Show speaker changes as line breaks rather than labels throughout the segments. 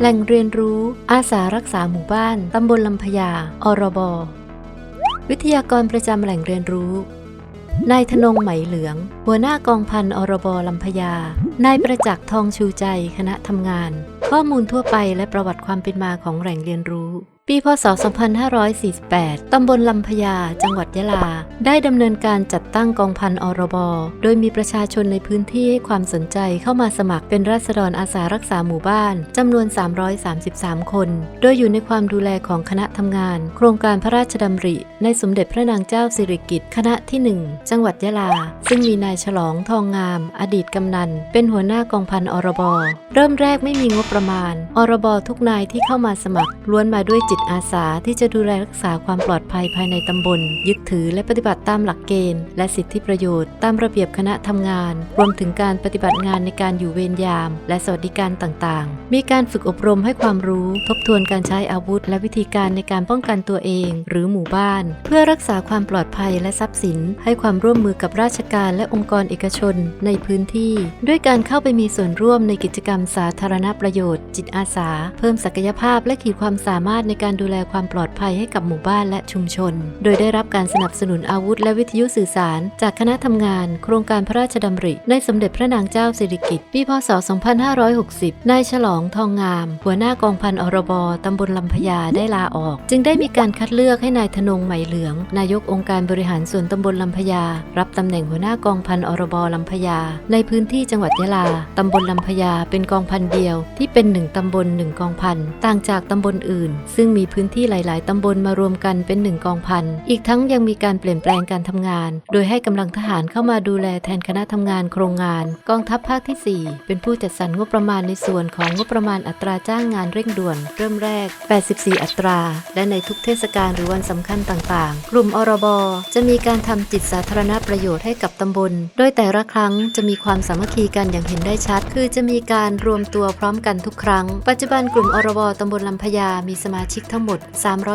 แหล่งเรียนรู้ อาสารักษาหมู่บ้าน ตำบลลำพญา อรบ วิทยากรประจำแหล่งเรียนรู้ นายธนงไหมเหลือง หัวหน้ากองพันอรบลำพญา นายประจักษ์ทองชูใจ คณะทำงาน ข้อมูลทั่วไปและประวัติความเป็นมาของแหล่งเรียนรู้ ปีพศ 2548 ตำบลลำพญา จังหวัดยะลา ได้ดำเนินการจัดตั้งกองพันอรบ โดยมีประชาชนในพื้นที่ให้ความสนใจเข้ามาสมัครเป็นราษฎรอาสารักษาหมู่บ้าน จำนวน 333 คน โดยอยู่ในความดูแลของคณะทำงาน โครงการพระราชดำริ ในสมเด็จพระนางเจ้าสิริกิติ์คณะที่ 1 จังหวัดยะลา ซึ่งมีนายฉลองทองงาม อดีตกำนัน เป็นหัวหน้ากองพันอรบ เริ่มแรกไม่มีงบประมาณ อรบทุกนายที่เข้ามาสมัครล้วนมาด้วยจิตอาสาที่จะดูแลรักษาความปลอดภัยภายในตำบล ยึดถือและปฏิบัติตามหลักเกณฑ์ และสิทธิประโยชน์ตามระเบียบคณะทำงาน รวมถึงการปฏิบัติงานในการอยู่เวรยาม และสวัสดิการต่างๆ มีการฝึกอบรมให้ความรู้ ทบทวนการใช้อาวุธ และวิธีการในการป้องกันตัวเอง หรือหมู่บ้าน เพื่อรักษาความปลอดภัยและทรัพย์สิน ให้ความร่วมมือกับราชการและองค์กรเอกชนในพื้นที่ ด้วยการเข้าไปมีส่วนร่วมในกิจกรรมสาธารณประโยชน์ จิตอาสา เพิ่มศักยภาพและขีดความสามารถในการการดูแลความปลอดภัยให้กับหมู่บ้านและชุมชน โดยได้รับการสนับสนุนอาวุธและวิทยุสื่อสาร จากคณะทำงาน โครงการพระราชดำริ ในสมเด็จพระนางเจ้าสิริกิติ์ปีพศ 2560 นายฉลองทองงาม หัวหน้ากองพันอรบตำบลลำพญาได้ลาออก จึงได้มีการคัดเลือกให้นายธนงไหมเหลือง นายกองค์การบริหารส่วนตำบลลำพญารับตำแหน่งหัวหน้ากองพันอรบลำพญาในพื้นที่จังหวัดยะลาตำบลลำพญาเป็นกองพันเดียว ที่เป็นหนึ่งตำบลหนึ่งกองพันต่างจากตำบลอื่น ซึ่งมีมีพื้นที่หลาย ๆ ตำบลมารวมกันเป็นหนึ่งกองพัน อีกทั้งยังมีการเปลี่ยนแปลงการทำงาน โดยให้กำลังทหารเข้ามาดูแลแทนคณะทำงานโครงงาน กองทัพภาคที่ 4 เป็นผู้จัดสรรงบประมาณในส่วนของงบประมาณอัตราจ้างงานเร่งด่วน เริ่มแรก 84 อัตรา และในทุกเทศกาลหรือวันสำคัญต่าง ๆ กลุ่มอรบจะมีการทำจิตสาธารณประโยชน์ให้กับตำบล โดยแต่ละครั้งจะมีความสามัคคีกันอย่างเห็นได้ชัด คือจะมีการรวมตัวพร้อมกันทุกครั้ง ปัจจุบันกลุ่มอรบตำบลลำพญามีสมาชิกทั้งหมด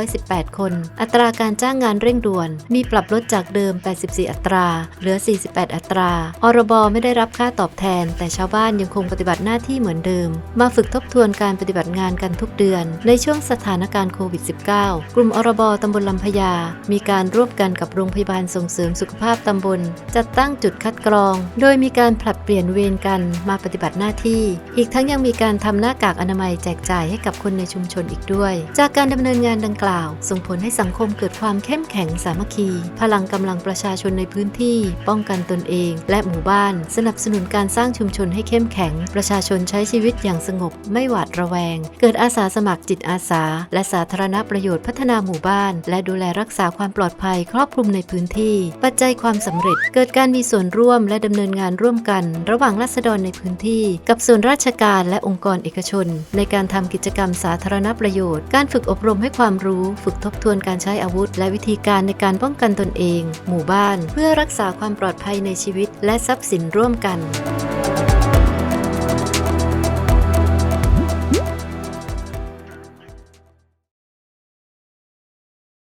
318 คน อัตราการจ้างงานเร่งด่วน มีปรับลดจากเดิม 84 อัตรา เหลือ 48 อัตรา อรบไม่ได้รับค่าตอบแทน แต่ชาวบ้านยังคงปฏิบัติหน้าที่เหมือนเดิม มาฝึกทบทวนการปฏิบัติงานกันทุกเดือน ในช่วงสถานการณ์โควิด -19 กลุ่มอรบตำบลลำพญา มีการร่วมกันกับโรงพยาบาลส่งเสริมสุขภาพตำบล จัดตั้งจุดคัดกรอง โดยมีการผลัดเปลี่ยนเวรกันมาปฏิบัติหน้าที่ อีกทั้งยังมีการทำหน้ากากอนามัยแจกจ่ายให้กับคนในชุมชนอีกด้วย จากการดำเนินงานดังกล่าว ส่งผลให้สังคมเกิดความเข้มแข็งสามัคคี พลังกำลังประชาชนในพื้นที่ ป้องกันตนเอง และหมู่บ้าน สนับสนุนการสร้างชุมชนให้เข้มแข็ง ประชาชนใช้ชีวิตอย่างสงบ ไม่หวาดระแวง เกิดอาสาสมัครจิตอาสา และสาธารณประโยชน์พัฒนาหมู่บ้าน และดูแลรักษาความปลอดภัยครอบคลุมในพื้นที่ ปัจจัยความสำเร็จ เกิดการมีส่วนร่วมและดำเนินงานร่วมกัน ระหว่างรัษฎรในพื้นที่ กับส่วนราชการและองค์กรเอกชน ในการทำกิจกรรมสาธารณประโยชน์ การฝึกกอบรมให้ความรู้ฝึกทบทวนการใช้อาวุธ และวิธีการในการป้องกันตนเอง หมู่บ้าน เพื่อรักษาความปลอดภัยในชีวิตและทรัพย์สินร่วมกัน